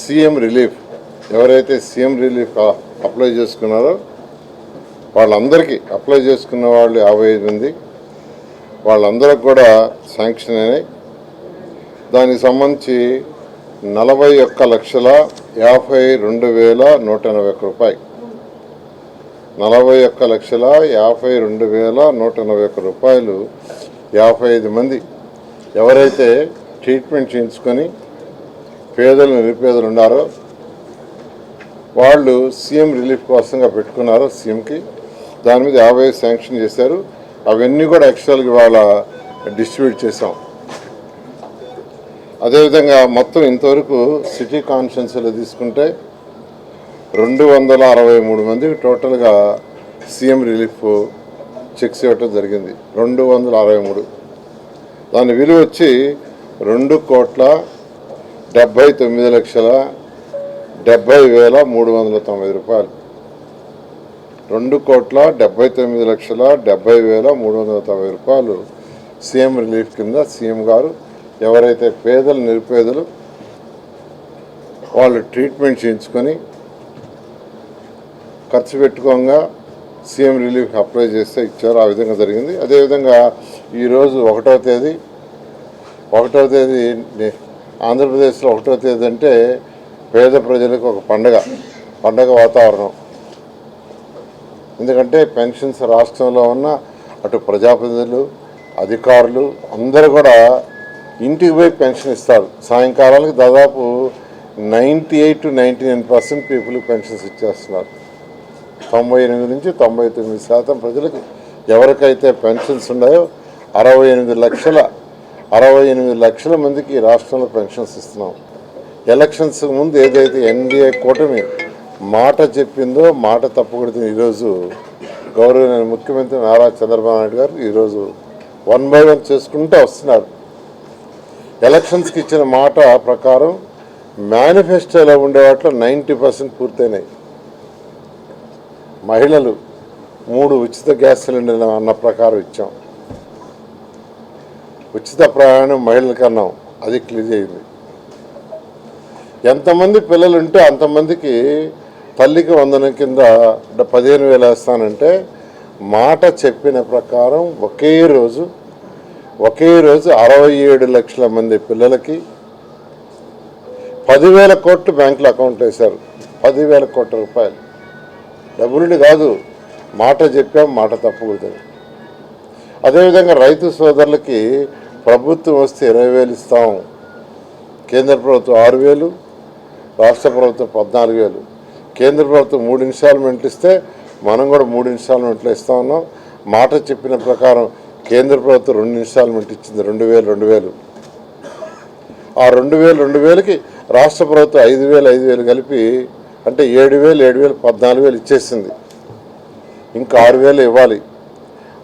CM relief ఎవరైతే CM relief apply చేసుకున్నారో వాళ్ళందరికీ అప్లై చేసుకున్న వాళ్ళు యాభై ఐదు మంది వాళ్ళందరికి కూడా శాంక్షన్ అయినాయి. దానికి సంబంధించి నలభై ఒక్క లక్షల యాభై రెండు వేల నూట ఎనభై ఒక్క రూపాయి. నలభై ఒక్క లక్షల యాభై రెండు వేల నూట ఎనభై ఒక్క రూపాయలు యాభై ఐదు మంది ఎవరైతే ట్రీట్మెంట్ చేయించుకొని పేదలు నిరుపేదలు ఉన్నారో వాళ్ళు సీఎం రిలీఫ్ కోసంగా పెట్టుకున్నారు సీఎంకి దాని మీద యాభై శాంక్షన్ చేశారు. అవన్నీ కూడా యాక్చువల్గా ఇవాళ డిస్ట్రిబ్యూట్ చేసాం అదేవిధంగా మొత్తం ఇంతవరకు సిటీ కాన్ఫరెన్స్లో తీసుకుంటే రెండు వందల అరవై మూడు మందికి టోటల్గా సీఎం రిలీఫ్ చెక్స్ ఇవ్వటం జరిగింది. రెండు వందల అరవై మూడు. దాని విలువ వచ్చి రెండు కోట్ల డెబ్బై తొమ్మిది లక్షల డెబ్బై వేల మూడు వందల తొంభై రూపాయలు. రెండు కోట్ల డెబ్బై తొమ్మిది లక్షల డెబ్బై వేల మూడు వందల తొంభై రూపాయలు. సీఎం రిలీఫ్ కింద సీఎం గారు ఎవరైతే పేదలు నిరుపేదలు వాళ్ళు ట్రీట్మెంట్ చేయించుకొని ఖర్చు పెట్టుకోగా సీఎం రిలీఫ్ అప్లై చేస్తే ఇచ్చారు. ఆ విధంగా జరిగింది. అదేవిధంగా ఈరోజు ఒకటో తేదీ ఒకటో తేదీ ఆంధ్రప్రదేశ్లో ఒకటో తేదీ అంటే పేద ప్రజలకు ఒక పండగ పండగ వాతావరణం. ఎందుకంటే పెన్షన్స్ రాష్ట్రంలో ఉన్న అటు ప్రజాప్రతినిధులు అధికారులు అందరూ కూడా ఇంటికి పోయి పెన్షన్ ఇస్తారు. సాయంకాలానికి దాదాపు ninety eight to ninety nine percent people pensions ఇచ్చేస్తున్నారు. తొంభై ఎనిమిది నుంచి తొంభై తొమ్మిది శాతం ప్రజలకు ఎవరికైతే పెన్షన్స్ ఉన్నాయో అరవై ఎనిమిది లక్షల అరవై ఎనిమిది లక్షల మందికి ఈ రాష్ట్రంలో పెన్షన్స్ ఇస్తున్నాం. ఎలక్షన్స్ ముందు ఏదైతే ఎన్డీఏ కూటమి మాట చెప్పిందో మాట తప్పకూడదు ఈరోజు గౌరవనీయ ముఖ్యమంత్రి నారా చంద్రబాబు నాయుడు గారు ఈరోజు వన్ బై వన్ చేసుకుంటూ వస్తున్నారు. ఎలక్షన్స్కి ఇచ్చిన మాట ప్రకారం మేనిఫెస్టోలో ఉండే వాటిలో నైంటీ పర్సెంట్ పూర్తయినాయి. మహిళలు మూడు ఉచిత గ్యాస్ సిలిండర్లు అన్న ప్రకారం ఇచ్చాం. ఉచిత ప్రయాణం మహిళలకు అన్నాం అది క్లియర్ అయింది. ఎంతమంది పిల్లలు ఉంటే అంతమందికి తల్లికి వందనం కింద పదిహేను వేలు వేస్తానంటే మాట చెప్పిన ప్రకారం ఒకే రోజు ఒకే రోజు అరవై ఏడు లక్షల మంది పిల్లలకి పదివేల కోట్లు బ్యాంకులో అకౌంట్ వేశారు. పదివేల కోట్ల రూపాయలు. డబ్బులుండి కాదు మాట చెప్పాం మాట తప్పకూడదు అదేవిధంగా రైతు సోదరులకి ప్రభుత్వం వస్తే ఇరవై వేలు ఇస్తాం. కేంద్ర ప్రభుత్వం ఆరు వేలు రాష్ట్ర ప్రభుత్వం పద్నాలుగు వేలు. కేంద్ర ప్రభుత్వం మూడు ఇన్స్టాల్మెంట్లు ఇస్తే మనం కూడా మూడు ఇన్స్టాల్మెంట్లు ఇస్తా ఉన్నాం. మాట చెప్పిన ప్రకారం కేంద్ర ప్రభుత్వం రెండు ఇన్స్టాల్మెంట్ ఇచ్చింది రెండు వేలు రెండు వేలు. ఆ రెండు వేలు రెండు వేలకి రాష్ట్ర ప్రభుత్వం ఐదు వేలు ఐదు వేలు కలిపి అంటే ఏడు వేలు ఏడు వేలు పద్నాలుగు వేలు ఇచ్చేసింది. ఇంకా ఆరు వేలు ఇవ్వాలి.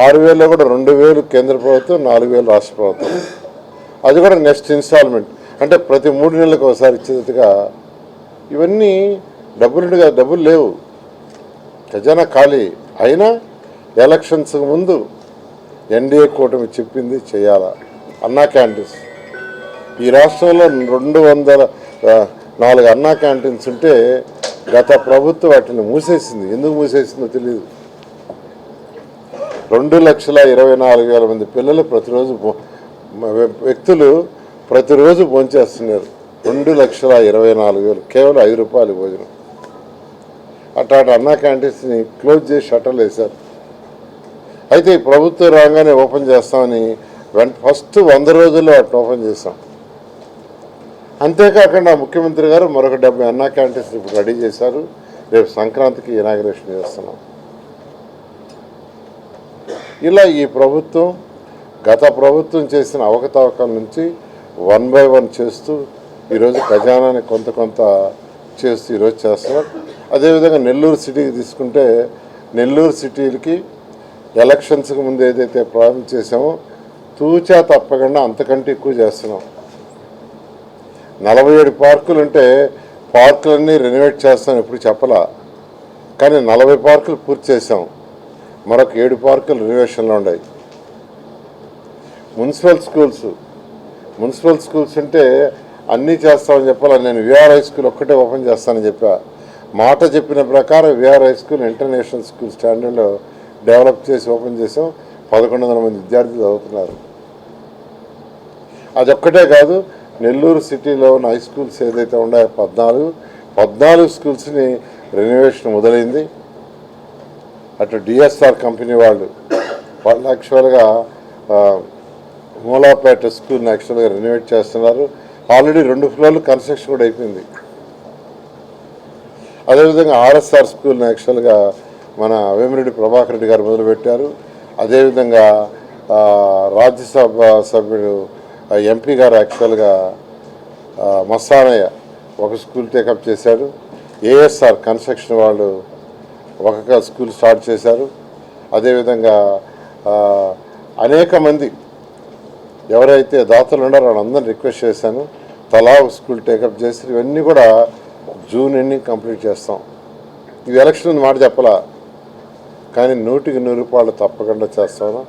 ఆరు వేలలో కూడా రెండు వేలు కేంద్ర ప్రభుత్వం నాలుగు వేలు రాష్ట్ర ప్రభుత్వం. అది కూడా నెక్స్ట్ ఇన్స్టాల్మెంట్. అంటే ప్రతి మూడు నెలలకు ఒకసారి ఇచ్చేదిగా ఇవన్నీ డబ్బులు డబ్బులు లేవు. ఖజానా ఖాళీ. అయినా ఎలక్షన్స్ ముందు ఎన్డీఏ కూటమి చెప్పింది చేయాలా? అన్నా క్యాంటీన్స్. ఈ రాష్ట్రంలో రెండు వందల నాలుగు అన్నా క్యాంటీన్స్ ఉంటే గత ప్రభుత్వం వాటిని మూసేసింది. ఎందుకు మూసేసిందో తెలియదు రెండు లక్షల ఇరవై నాలుగు వేల మంది పిల్లలు ప్రతిరోజు వ్యక్తులు ప్రతిరోజు భోంచేస్తున్నారు. రెండు లక్షల ఇరవై నాలుగు వేలు. కేవలం ఐదు రూపాయలు భోజనం. అట్లాంటి అన్నా క్యాంటీన్స్ని క్లోజ్ చేసి షట్టర్లు వేశారు. అయితే ఈ ప్రభుత్వం రాగానే ఓపెన్ చేస్తామని వెంట ఫస్ట్ వంద రోజుల్లో వాటిని ఓపెన్ చేస్తాం అంతేకాకుండా ముఖ్యమంత్రి గారు మరొక డెబ్బై అన్నా క్యాంటీన్స్ ఇప్పుడు రెడీ చేశారు. రేపు సంక్రాంతికి ఇనాగ్రేషన్ చేస్తున్నాం. ఇలా ఈ ప్రభుత్వం గత ప్రభుత్వం చేసిన అవకతవకల నుంచి వన్ బై వన్ చేస్తూ ఈరోజు ఖజానాని కొంత కొంత చేస్తూ ఈరోజు చేస్తున్నారు. అదేవిధంగా నెల్లూరు సిటీకి తీసుకుంటే నెల్లూరు సిటీలకి ఎలక్షన్స్కి ముందు ఏదైతే ప్రారంభం చేసామో తూచా తప్పకుండా అంతకంటే ఎక్కువ చేస్తున్నాం. నలభై ఏడు పార్కులు ఉంటే పార్కులన్నీ రెనోవేట్ చేస్తాను ఎప్పుడు చెప్పలా. కానీ నలభై పార్కులు పూర్తి చేసాం మరొక ఏడు పార్కులు రెనోవేషన్లో ఉన్నాయి. మున్సిపల్ స్కూల్స్ మున్సిపల్ స్కూల్స్ అంటే అన్నీ చేస్తామని చెప్పాలని నేను విఆర్ హై స్కూల్ ఒక్కటే ఓపెన్ చేస్తానని చెప్పా. మాట చెప్పిన ప్రకారం VR high school international school స్టాండర్డ్లో develop చేసి ఓపెన్ చేసాం. పదకొండు వందల మంది విద్యార్థులు చదువుతున్నారు. అదొక్కటే కాదు నెల్లూరు సిటీలో ఉన్న హై స్కూల్స్ ఏదైతే ఉన్నాయో పద్నాలుగు పద్నాలుగు స్కూల్స్ని రెనోవేషన్ మొదలైంది. అటు డిఎస్ఆర్ కంపెనీ వాళ్ళు వాళ్ళు యాక్చువల్గా మూలాపేట స్కూల్ని యాక్చువల్గా రెనోవేట్ చేస్తున్నారు. ఆల్రెడీ రెండు ఫ్లోర్లు కన్స్ట్రక్షన్ కూడా అయిపోయింది. అదేవిధంగా ఆర్ఎస్ఆర్ స్కూల్ని యాక్చువల్గా మన వేమిరెడ్డి ప్రభాకర్ రెడ్డి గారు మొదలుపెట్టారు. అదేవిధంగా రాజ్యసభ సభ్యుడు ఎంపీ గారు యాక్చువల్గా మస్తానయ్య ఒక స్కూల్ టేకప్ చేశాడు ఏఎస్ఆర్ కన్స్ట్రక్షన్ వాళ్ళు ఒక స్కూల్ స్టార్ట్ చేశారు. అదేవిధంగా అనేక మంది ఎవరైతే దాతలు ఉన్నారో వాళ్ళందరినీ రిక్వెస్ట్ చేశాను. తలా స్కూల్ టేకప్ చేసి ఇవన్నీ కూడా జూన్ ఎండింగ్ కంప్లీట్ చేస్తాం. ఇది ఎలక్షన్ మాట చెప్పలా? కానీ నూటికి నూరు రూపాయలు తప్పకుండా చేస్తాను.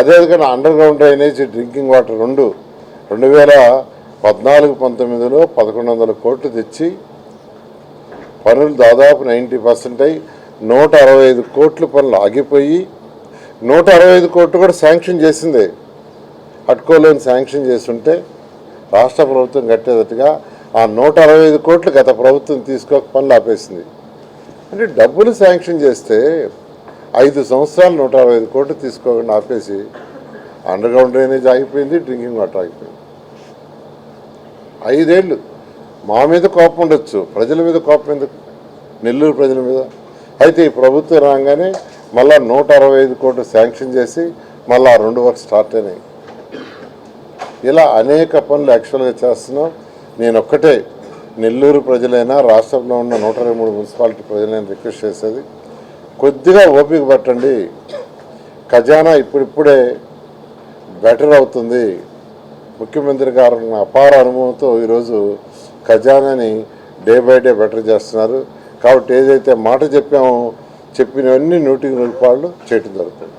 అదేవిధంగా under ground drainage drinking water రెండు రెండు వేల పద్నాలుగు పంతొమ్మిదిలో పదకొండు వందల కోట్లు తెచ్చి పనులు దాదాపు నైంటీ పర్సెంట్ అయి నూట అరవై ఐదు కోట్ల పనులు ఆగిపోయి నూట అరవై ఐదు కోట్లు కూడా శాంక్షన్ చేసిందే. అట్కోలోని శాంక్షన్ చేస్తుంటే రాష్ట్ర ప్రభుత్వం కట్టేటట్టుగా ఆ నూట అరవై ఐదు కోట్లు గత ప్రభుత్వం తీసుకోక పనులు ఆపేసింది. అంటే డబ్బులు శాంక్షన్ చేస్తే ఐదు సంవత్సరాలు నూట అరవై ఐదు కోట్లు తీసుకోకుండా ఆపేసి అండర్ గ్రౌండ్ డ్రైనేజ్ ఆగిపోయింది డ్రింకింగ్ వాటర్ ఆగిపోయింది. ఐదేళ్ళు మా మీద కోపం ఉండొచ్చు ప్రజల మీద కోపం ఎందుకు? నెల్లూరు ప్రజల మీద అయితే ఈ ప్రభుత్వం రాగానే మళ్ళా నూట అరవై ఐదు కోట్లు శాంక్షన్ చేసి మళ్ళీ ఆ రెండు వర్క్ స్టార్ట్ అయినాయి. ఇలా అనేక పనులు యాక్చువల్గా చేస్తున్నాం. నేను ఒక్కటే నెల్లూరు ప్రజలైనా రాష్ట్రంలో ఉన్న నూట ఇరవై మూడు మున్సిపాలిటీ ప్రజలైనా రిక్వెస్ట్ చేసేది కొద్దిగా ఓపిక పట్టండి. ఖజానా ఇప్పుడిప్పుడే బెటర్ అవుతుంది. ముఖ్యమంత్రి గారు అపార అనుభవంతో ఈరోజు ఖజానాని డే బై డే బెటర్ చేస్తున్నారు. కాబట్టి ఏదైతే మాట చెప్పామో చెప్పినవన్నీ నూటికి నూటి పాళ్ళు చేయటం జరుగుతుంది.